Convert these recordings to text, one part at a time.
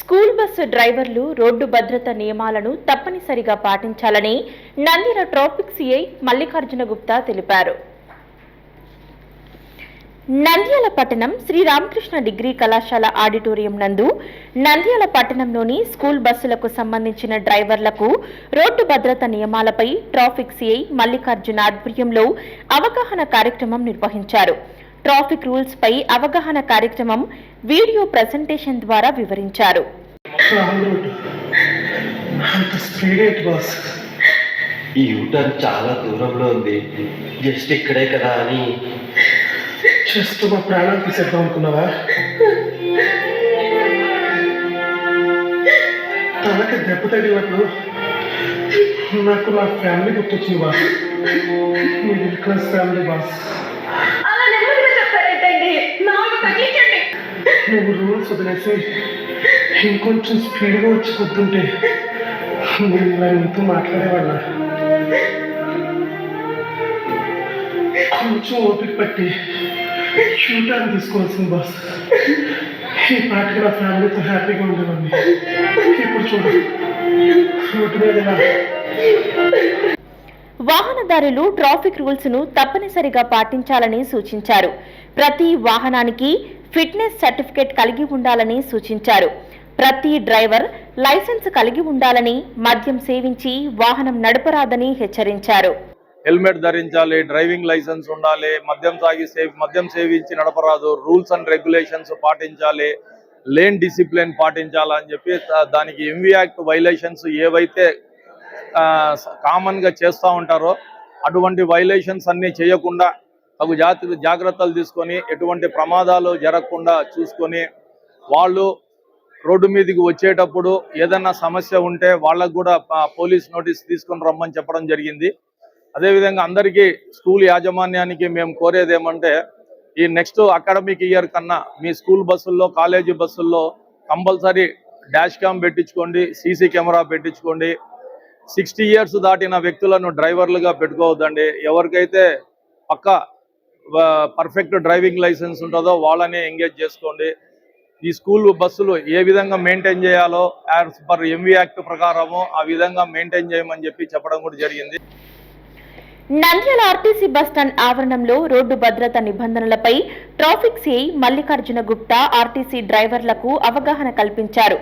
School bus డ్రైవర్లు road భద్రత నియమాలను తప్పనిసరిగా పాటించాలని నందిర ట్రాఫిక్ సిఐ మల్లికార్జున గుప్తా తెలిపారు. నంద్యాల పట్టణం శ్రీరామకృష్ణ డిగ్రీ కళాశాల ఆడిటోరియం నందు నంద్యాల పట్టణంలోని స్కూల్ బస్సులకు సంబంధించిన డ్రైవర్లకు రోడ్డు భద్రత నియమాలపై ట్రాఫిక్ సిఐ మల్లికార్జున ఆధ్వర్యంలో అవగాహన కార్యక్రమం నిర్వహించారు. ట్రాఫిక్ రూల్స్ పై అవగాహన కార్యక్రమం వీడియో ప్రజెంటేషన్ ద్వారా వివరించారు. ఈ యూటర్న్ చాలా దూరంలో ఉంది. జస్ట్ ఇక్కడే కదా అని. జస్ట్ మా ప్రాణాలు తీసేద్దాం అనుకున్నావా? తనకి దెబ్బ తగిలినప్పుడు నాకు నా ఫ్యామిలీ గుర్తొచ్చింది బాస్. మీ మిడిల్ క్లాస్ ఫ్యామిలీ బాస్. నువ్వు రూల్స్ వదిలేసి ఇంకొంచెం స్పీడ్గా వచ్చి కొద్దుంటే నేను ఇలా నీతో మాట్లాడేవాళ్ళ. కొంచెం ఓపిక పట్టి షూటాన్ని తీసుకోవాల్సింది బాస్ ఈ పాటికి నా ఫ్యామిలీతో హ్యాపీగా ఉండేవాడిని. ఇప్పుడు చూడు. రోడ్డు మీద ఇలా వాహనదారులు ట్రాఫిక్ రూల్స్ను తప్పనిసరిగా పాటించాలని సూచించారు. ప్రతి వాహనానికి ఫిట్నెస్ సర్టిఫికేట్ కలిగి ఉండాలని సూచించారు. ప్రతి డ్రైవర్ లైసెన్స్ కలిగి ఉండాలని మద్యం సేవించి వాహనం నడపరాదని హెచ్చరించారు. హెల్మెట్ ధరించాలి డ్రైవింగ్ లైసెన్స్ ఉండాలి మద్యం తాగి సేవ్ మద్యం సేవించి నడపరాదు రూల్స్ అండ్ రెగ్యులేషన్స్ పాటించాలి లేన్ డిసిప్లిన్ పాటించాలని చెప్పి దానికి ఎంవి యాక్ట్ వైలేషన్స్ ఏవైతే కామన్గా చేస్తూ ఉంటారో అటువంటి వైలేషన్స్ అన్నీ చేయకుండా తగు జాతి జాగ్రత్తలు తీసుకొని ఎటువంటి ప్రమాదాలు జరగకుండా చూసుకొని వాళ్ళు రోడ్డు మీదకి వచ్చేటప్పుడు ఏదన్నా సమస్య ఉంటే వాళ్ళకు కూడా పోలీస్ నోటీస్ తీసుకొని రమ్మని చెప్పడం జరిగింది. అదేవిధంగా అందరికీ స్కూల్ యాజమాన్యానికి మేము కోరేది ఏమంటే ఈ నెక్స్ట్ అకాడమిక్ ఇయర్ కన్నా మీ స్కూల్ బస్సుల్లో కాలేజీ బస్సుల్లో కంపల్సరీ డాష్ క్యామ్ పెట్టించుకోండి సీసీ కెమెరా పెట్టించుకోండి. సిక్స్టీ ఇయర్స్ దాటిన వ్యక్తులను డ్రైవర్లుగా పెట్టుకోవద్దండి. ఎవరికైతే పక్క పర్ఫెక్ట్ డ్రైవింగ్ లైసెన్స్ ఉంటుందో వాళ్ళనే ఎంగేజ్ చేసుకోండి. ఈ స్కూల్ బస్సులు ఏ విధంగా మెయింటైన్ చేయాలో యాజ్ పర్ ఎంవి యాక్ట్ ప్రకారము ఆ విధంగా మెయింటైన్ చేయమని చెప్పి చెప్పడం కూడా జరిగింది. నంద్యాల ఆర్టీసీ బస్టాండ్ ఆవరణంలో రోడ్డు భద్రత నిబంధనలపై traffic CI Mallikarjuna Gupta RTC డ్రైవర్లకు అవగాహన కల్పించారు.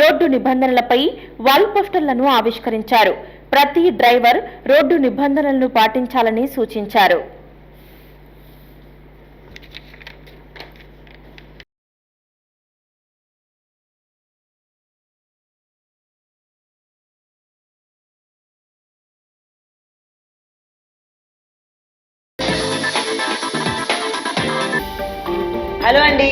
రోడ్డు నిబంధనలపై వాల్ పోస్టర్లను ఆవిష్కరించారు. ప్రతి డ్రైవర్ రోడ్డు నిబంధనలను పాటించాలని సూచించారు.